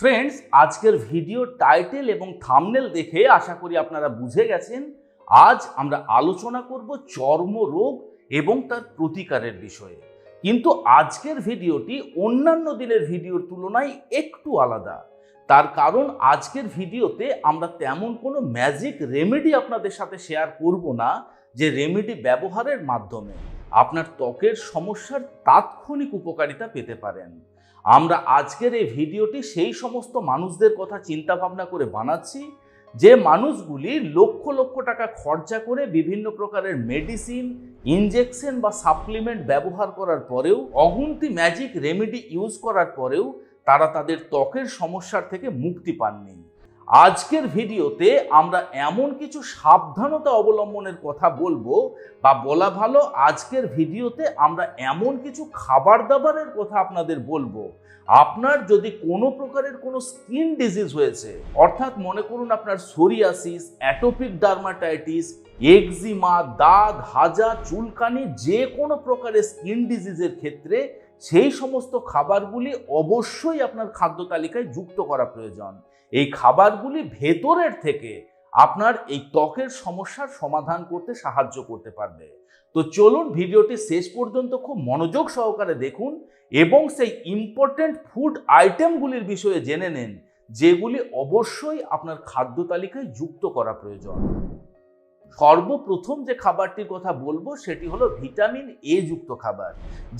Friends আজকের video title এবং thumbnail দেখে আশা করি আপনারা বুঝে গেছেন। আজ আমরা আলোচনা করব চর্মরোগ এবং তার প্রতিকারের বিষয়ে। কিন্তু আজকের ভিডিওটি অন্যান্য দিনের ভিডিওর তুলনায় একটু আলাদা। তার কারণ আজকের ভিডিওতে আমরা তেমন কোনো ম্যাজিক রেমেডি আপনাদের সাথে শেয়ার করব না, যে রেমেডি ব্যবহারের মাধ্যমে আপনার ত্বকের সমস্যার তাৎক্ষণিক উপকারিতা পেতে পারেন। আমরা আজকের এই ভিডিওটি সেই সমস্ত মানুষদের কথা চিন্তা ভাবনা করে বানাচ্ছি, যে মানুষগুলি লক্ষ লক্ষ টাকা খরচা করে বিভিন্ন প্রকারের মেডিসিন ইনজেকশন বা সাপ্লিমেন্ট ব্যবহার করার পরেও, অগুন্তি ম্যাজিক রেমেডি ইউজ করার পরেও তারা তাদের ত্বকের সমস্যার থেকে মুক্তি পাননি। আজকের ভিডিওতে আমরা এমন কিছু সাবধানতা অবলম্বনের কথা বলব বা বলা ভালো আজকের ভিডিওতে আমরা এমন কিছু খাবার দাবারের কথা আপনাদের বলব। আপনার যদি কোনো প্রকারের কোনো স্কিন ডিজিজ হয়েছে, অর্থাৎ মনে করুন আপনার সোরিয়াসিস, অ্যাটোপিক ডার্মাটাইটিস এক্সিমা দাগ, হাজা, চুলকানি, যে কোনো প্রকারের স্কিন ডিজিজের ক্ষেত্রে সেই সমস্ত খাবারগুলি অবশ্যই আপনার খাদ্য তালিকায় যুক্ত করা প্রয়োজন। এই খাবারগুলি ভেতরের থেকে আপনার এই ত্বকের সমস্যার সমাধান করতে সাহায্য করতে পারবে। তো চলুন ভিডিওটি শেষ পর্যন্ত খুব মনোযোগ সহকারে দেখুন এবং সেই ইম্পর্টেন্ট ফুড আইটেমগুলির বিষয়ে জেনে নিন, যেগুলি অবশ্যই আপনার খাদ্য তালিকায় যুক্ত করা প্রয়োজন। সর্বপ্রথম যে খাবারটির কথা বলব সেটি হলো ভিটামিন এ যুক্ত খাবার।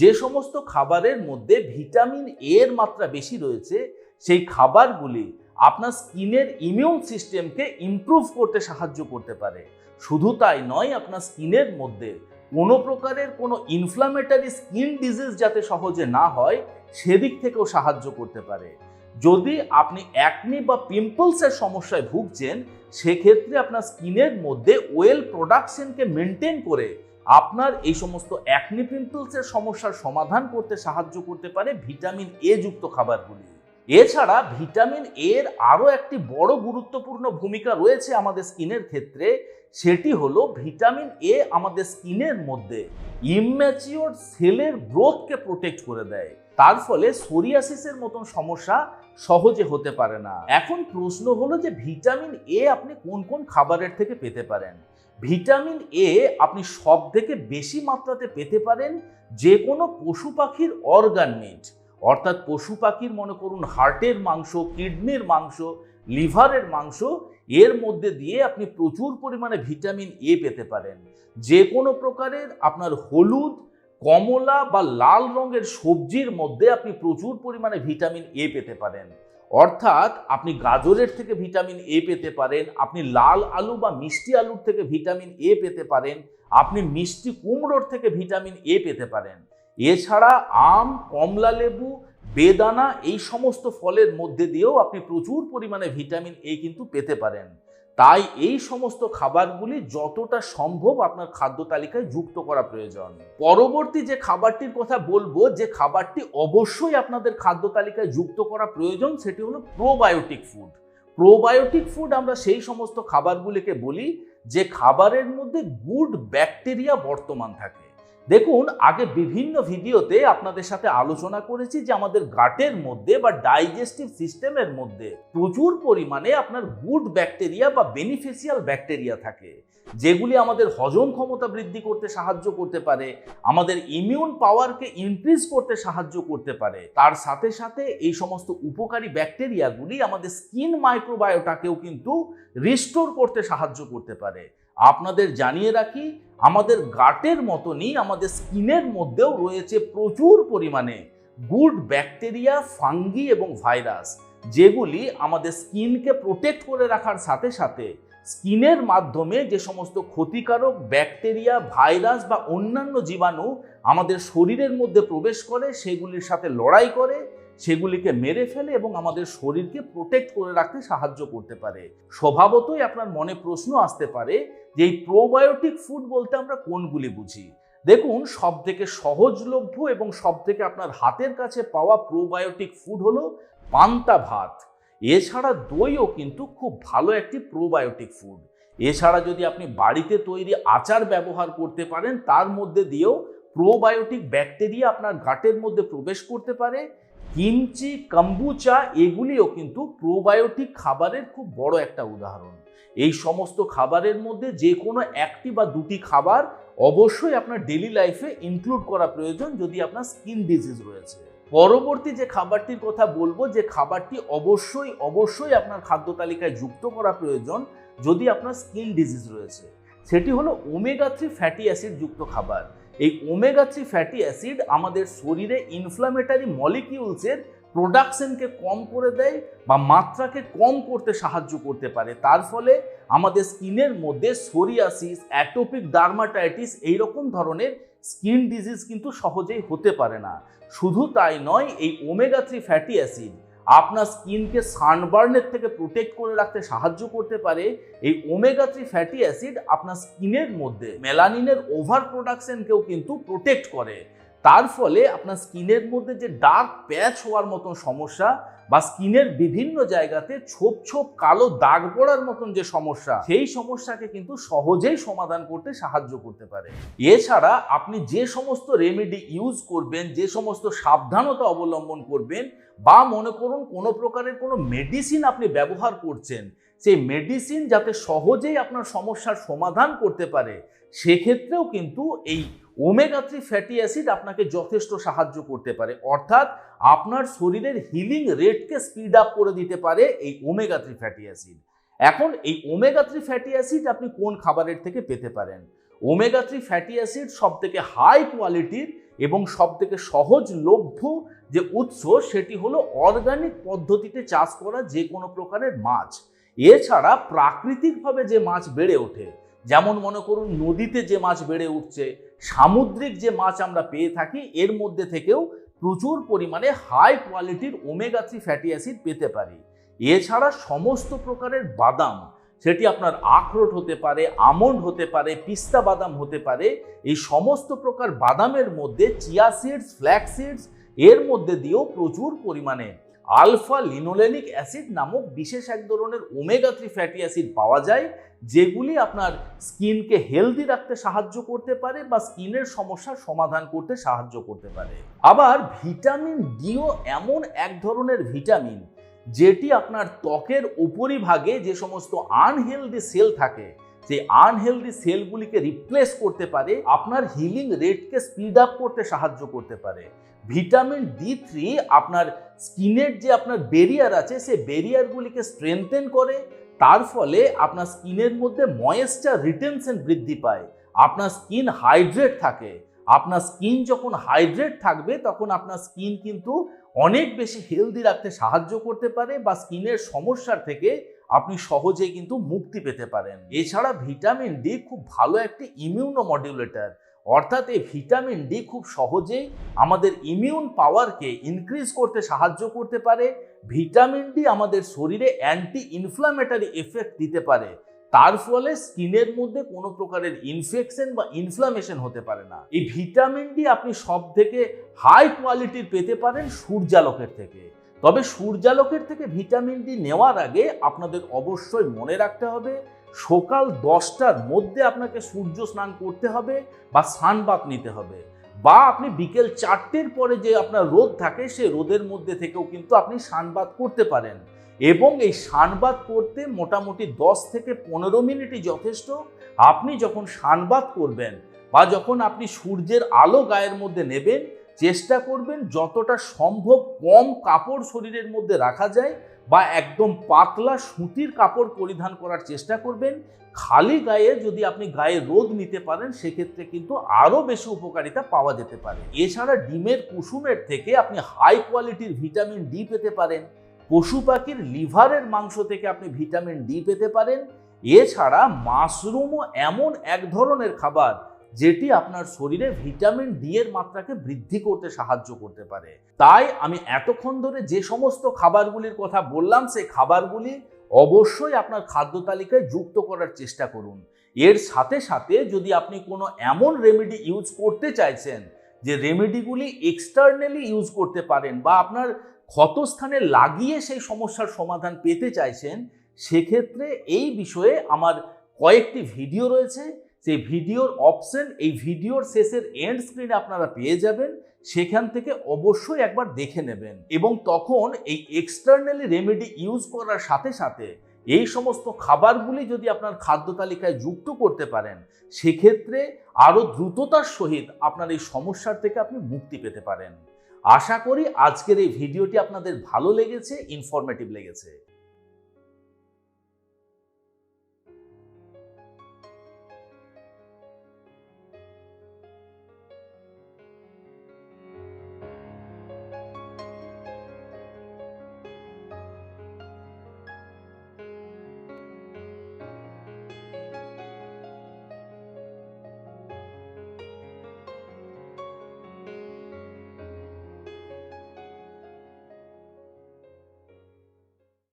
যে সমস্ত খাবারের মধ্যে ভিটামিন এর মাত্রা বেশি রয়েছে, সেই খাবারগুলি আপনার স্কিনের ইমিউন সিস্টেমকে ইমপ্রুভ করতে সাহায্য করতে পারে। শুধু তাই নয়, আপনার স্কিনের মধ্যে কোনো প্রকারের কোনো ইনফ্লামেটারি স্কিন ডিজিজ যাতে সহজে না হয়, সেদিক থেকেও সাহায্য করতে পারে। যদি আপনি অ্যাকনি বা পিম্পলসের সমস্যায় ভুগছেন, সেক্ষেত্রে আপনার স্কিনের মধ্যে ওয়েল প্রোডাকশনকে মেনটেন করে আপনার এই সমস্ত অ্যাকনি পিম্পলসের সমস্যার সমাধান করতে সাহায্য করতে পারে ভিটামিন এ যুক্ত খাবারগুলি। এছাড়া ভিটামিন এর আরও একটি বড় গুরুত্বপূর্ণ ভূমিকা রয়েছে আমাদের স্কিনের ক্ষেত্রে, সেটি হলো ভিটামিন এ আমাদের স্কিনের মধ্যে ইম্যাচিওর সেলের গ্রোথকে প্রোটেক্ট করে দেয়। তার ফলে সোরিয়াসিসের মতন সমস্যা সহজে হতে পারে না। এখন প্রশ্ন হলো যে ভিটামিন এ আপনি কোন কোন খাবারের থেকে পেতে পারেন? ভিটামিন এ আপনি সব থেকে বেশি মাত্রাতে পেতে পারেন যে কোনো পশু পাখির অর্গান মিট অর্থাৎ পশু পাখির, মনে করুন, হার্টের মাংস, কিডনির মাংস, লিভারের মাংস, এর মধ্যে দিয়ে আপনি প্রচুর পরিমাণে ভিটামিন এ পেতে পারেন। যে কোনো প্রকারের আপনার হলুদ, কমলা বা লাল রঙের সবজির মধ্যে আপনি প্রচুর পরিমাণে ভিটামিন এ পেতে পারেন। অর্থাৎ আপনি গাজরের থেকে ভিটামিন এ পেতে পারেন, আপনি লাল আলু বা মিষ্টি আলুর থেকে ভিটামিন এ পেতে পারেন, আপনি মিষ্টি কুমড়োর থেকে ভিটামিন এ পেতে পারেন। এছাড়া আম, কমলা লেবু, বেদানা এই সমস্ত ফলের মধ্যে দিয়েও আপনি প্রচুর পরিমাণে ভিটামিন এ কিন্তু পেতে পারেন। তাই এই সমস্ত খাবারগুলি যতটা সম্ভব আপনার খাদ্য তালিকায় যুক্ত করা প্রয়োজন। পরবর্তী যে খাবারটির কথা বলব, যে খাবারটি অবশ্যই আপনাদের খাদ্য তালিকায় যুক্ত করা প্রয়োজন, সেটি হলো প্রোবায়োটিক ফুড। প্রোবায়োটিক ফুড আমরা সেই সমস্ত খাবারগুলিকে বলি, যে খাবারের মধ্যে গুড ব্যাকটেরিয়া বর্তমান থাকে। দেখুন, আগে বিভিন্ন ভিডিওতে আপনাদের সাথে আলোচনা করেছি যে আমাদের গাটের মধ্যে বা ডাইজেস্টিভ সিস্টেমের মধ্যে প্রচুর পরিমাণে আপনার গুড ব্যাকটেরিয়া বা বেনিফিশিয়াল ব্যাকটেরিয়া থাকে, যেগুলি আমাদের হজম ক্ষমতা বৃদ্ধি করতে সাহায্য করতে পারে, আমাদের ইমিউন পাওয়ারকে ইনক্রিজ করতে সাহায্য করতে পারে। তার সাথে সাথে এই সমস্ত উপকারী ব্যাকটেরিয়াগুলি আমাদের স্কিন মাইক্রোবায়োটাকেও কিন্তু রিস্টোর করতে সাহায্য করতে পারে। আপনাদের জানিয়ে রাখি আমাদের গাটের মতনই, আমাদের স্কিনের মধ্যেও রয়েছে প্রচুর পরিমাণে গুড ব্যাকটেরিয়া, ফাঙ্গি এবং ভাইরাস, যেগুলি আমাদের স্কিনকে প্রোটেক্ট করে রাখার সাথে সাথে স্কিনের মাধ্যমে যে সমস্ত ক্ষতিকারক ব্যাকটেরিয়া, ভাইরাস বা অন্যান্য জীবাণু আমাদের শরীরের মধ্যে প্রবেশ করে, সেগুলির সাথে লড়াই করে সেগুলিকে মেরে ফেলে এবং আমাদের শরীরকে প্রোটেক্ট করে রাখতে সাহায্য করতে পারে। স্বভাবতই আপনার মনে প্রশ্ন আসতে পারে যে এই প্রোবায়োটিক ফুড বলতে আমরা কোনগুলি বুঝি? দেখুন সব থেকে সহজলভ্য এবং সব থেকে আপনার হাতের কাছে পাওয়া প্রোবায়োটিক ফুড হলো পান্তা ভাত। এছাড়া দইও কিন্তু খুব ভালো একটি প্রোবায়োটিক ফুড এছাড়া যদি আপনি বাড়িতে তৈরি আচার ব্যবহার করতে পারেন, তার মধ্যে দিয়েও প্রোবায়োটিক ব্যাকটেরিয়া আপনার ঘাটের মধ্যে প্রবেশ করতে পারে। কিমচি, কম্বুচা এগুলিও কিন্তু প্রোবায়োটিক খাবারের খুব বড় একটা উদাহরণ। এই সমস্ত খাবারের মধ্যে যে কোনো একটি বা দুটি খাবার অবশ্যই আপনার ডেলি লাইফে ইনক্লুড করা প্রয়োজন যদি আপনার স্কিন ডিজিজ রয়েছে। পরবর্তী যে খাবারটির কথা বলব, যে খাবারটি অবশ্যই অবশ্যই আপনার খাদ্য তালিকায় যুক্ত করা প্রয়োজন যদি আপনার স্কিন ডিজিজ রয়েছে। সেটি হলো ওমেগা থ্রি ফ্যাটি অ্যাসিড যুক্ত খাবার। এই ওমেগা থ্রি ফ্যাটি অ্যাসিড আমাদের শরীরে ইনফ্লামেটারি মলিকিউলসের প্রোডাকশনকে কম করে দেয় বা মাত্রাকে কম করতে সাহায্য করতে পারে। তার ফলে আমাদের স্কিনের মধ্যে সোরিয়াসিস অ্যাটোপিক ডার্মাটাইটিস এইরকম ধরনের স্কিন ডিজিজ কিন্তু সহজেই হতে পারে না। শুধু তাই নয়, এই ওমেগা থ্রি ফ্যাটি অ্যাসিড আপনার স্কিনকে সানবার্নের থেকে প্রোটেক্ট করে রাখতে সাহায্য করতে পারে। এই ওমেগা থ্রি ফ্যাটি অ্যাসিড আপনার স্কিনের মধ্যে মেলানিনের ওভার প্রোডাকশনকেও কিন্তু প্রোটেক্ট করে। তার ফলে আপনার স্কিনের মধ্যে যে ডার্ক প্যাচ হওয়ার মতন সমস্যা বা স্কিনের বিভিন্ন জায়গাতে ছোপ ছোপ কালো দাগ পড়ার মতন যে সমস্যা, সেই সমস্যাকে কিন্তু সহজেই সমাধান করতে সাহায্য করতে পারে। এছাড়া আপনি যে সমস্ত রেমেডি ইউজ করবেন, যে সমস্ত সাবধানতা অবলম্বন করবেন, বা মনে করুন কোনো প্রকারের কোনো মেডিসিন আপনি ব্যবহার করছেন, সেই মেডিসিন যাতে সহজেই আপনার সমস্যার সমাধান করতে পারে, সেক্ষেত্রেও কিন্তু এই ওমেগা থ্রি ফ্যাটি অ্যাসিড আপনাকে যথেষ্ট সাহায্য করতে পারে। অর্থাৎ আপনার শরীরের হিলিং রেটকে স্পিড আপ করে দিতে পারে এই ওমেগা থ্রি ফ্যাটি অ্যাসিড এখন এই ওমেগা থ্রি ফ্যাটি অ্যাসিড আপনি কোন খাবারের থেকে পেতে পারেন? ওমেগা থ্রি ফ্যাটি অ্যাসিড সব থেকে হাই কোয়ালিটির এবং সব থেকে সহজলভ্য যে উৎস সেটি হলো অর্গানিক পদ্ধতিতে চাষ করা যে কোনো প্রকারের মাছ। এছাড়া প্রাকৃতিকভাবে যে মাছ বেড়ে ওঠে যেমন মনে করুন নদীতে যে মাছ বেড়ে উঠছে, সামুদ্রিক যে মাছ আমরা পেয়ে থাকি, এর মধ্যে থেকেও প্রচুর পরিমাণে হাই কোয়ালিটির ওমেগা থ্রি ফ্যাটি অ্যাসিড পেতে পারি। এছাড়া সমস্ত প্রকারের বাদাম, সেটি আপনার আখরোট হতে পারে, আমন্ড হতে পারে, পিস্তা বাদাম হতে পারে, এই সমস্ত প্রকার বাদামের মধ্যে, চিয়া সিডস ফ্ল্যাক্স সিডস এর মধ্যে দিয়েও প্রচুর পরিমাণে আলফা লিনোলেনিক অ্যাসিড নামক বিশেষ এক ধরনের ওমেগা থ্রি ফ্যাটি অ্যাসিড পাওয়া যায়, যেগুলি আপনার স্কিনকে হেলদি রাখতে সাহায্য করতে পারে বা স্কিনের সমস্যার সমাধান করতে সাহায্য করতে পারে। আবার ভিটামিন ডিও এমন এক ধরনের ভিটামিন, যেটি আপনার ত্বকের উপরিভাগে যে সমস্ত আনহেলদি সেল থাকে সেই আনহেলদি সেলগুলিকে রিপ্লেস করতে পারে, আপনার হিলিং রেটকে স্পিড আপ করতে সাহায্য করতে পারে। ভিটামিন ডি থ্রি আপনার স্কিনের যে আপনার বেরিয়ার আছে সেই বেরিয়ারগুলিকে স্ট্রেংথেন করে, তার ফলে আপনার স্কিনের মধ্যে ময়েশ্চার রিটেনশন বৃদ্ধি পায়, আপনার স্কিন হাইড্রেট থাকে, আপনার স্কিন যখন হাইড্রেট থাকবে, তখন আপনার স্কিন কিন্তু অনেক বেশি হেলদি রাখতে সাহায্য করতে পারে বা স্কিনের সমস্যার থেকে আপনি সহজেই কিন্তু মুক্তি পেতে পারেন। এছাড়া ভিটামিন ডি খুব ভালো একটি ইমিউনো মডিউলেটর অর্থাৎ এই ভিটামিন ডি খুব সহজেই আমাদের ইমিউন পাওয়ারকে ইনক্রিজ করতে সাহায্য করতে পারে, ভিটামিন ডি আমাদের শরীরে অ্যান্টি ইনফ্লামেটারি এফেক্ট দিতে পারে। তার ফলে স্কিনের মধ্যে কোনো প্রকারের ইনফেকশন বা ইনফ্লামেশন হতে পারে না। এই ভিটামিন ডি আপনি সব থেকে হাই কোয়ালিটির পেতে পারেন সূর্যালোকের থেকে। তবে সূর্যালোকের থেকে ভিটামিন ডি নেওয়ার আগে আপনাদের অবশ্যই মনে রাখতে হবে সকাল দশটার মধ্যে আপনাকে সূর্য স্নান করতে হবে বা সানবাত নিতে হবে। বা আপনি বিকেল চারটের পরে যে আপনার রোদ থাকে সে রোদের মধ্যে থেকেও কিন্তু আপনি সানবাত করতে পারেন। এবং এই সানবাত করতে মোটামুটি দশ থেকে পনেরো মিনিটই যথেষ্ট। আপনি যখন সানবাত করবেন বা যখন আপনি সূর্যের আলো গায়ের মধ্যে নেবেন, চেষ্টা করবেন যতটা সম্ভব কম কাপড় শরীরের মধ্যে রাখা যায় বা একদম পাতলা সুতির কাপড় পরিধান করার চেষ্টা করবেন। খালি গায়ে যদি আপনি গায়ে রোদ নিতে পারেন, সেক্ষেত্রে কিন্তু আরও বেশি উপকারিতা পাওয়া যেতে পারে। এছাড়া ডিমের কুসুমের থেকে আপনি হাই কোয়ালিটির ভিটামিন ডি পেতে পারেন। পশু পাখির লিভারের মাংস থেকে আপনি ভিটামিন ডি পেতে পারেন। এছাড়া মাশরুমও এমন এক ধরনের খাবার যেটি আপনার শরীরে ভিটামিন ডি এর মাত্রাকে বৃদ্ধি করতে সাহায্য করতে পারে। তাই আমি এতক্ষণ ধরে যে সমস্ত খাবারগুলির কথা বললাম, সেই খাবারগুলি অবশ্যই আপনার খাদ্য তালিকায় যুক্ত করার চেষ্টা করুন। এর সাথে সাথে যদি আপনি কোনো এমন রেমেডি ইউজ করতে চাইছেন, যে রেমেডিগুলি এক্সটার্নালি ইউজ করতে পারেন বা আপনার ক্ষতস্থানে লাগিয়ে সেই সমস্যার সমাধান পেতে চাইছেন, সেক্ষেত্রে এই বিষয়ে আমার কয়েকটি ভিডিও রয়েছে। সেই ভিডিওর অপশন এই ভিডিওর শেষের এন্ড স্ক্রিনে আপনারা পেয়ে যাবেন। সেখান থেকে অবশ্যই একবার দেখে নেবেন। এবং তখন এই এক্সটার্নালি রেমেডি ইউজ করার সাথে সাথে এই সমস্ত খাবারগুলি যদি আপনার খাদ্য তালিকায় যুক্ত করতে পারেন, সেক্ষেত্রে আরও দ্রুততার সহিত আপনার এই সমস্যার থেকে আপনি মুক্তি পেতে পারেন। আশা করি আজকের এই ভিডিওটি আপনাদের ভালো লেগেছে ইনফরমেটিভ লেগেছে।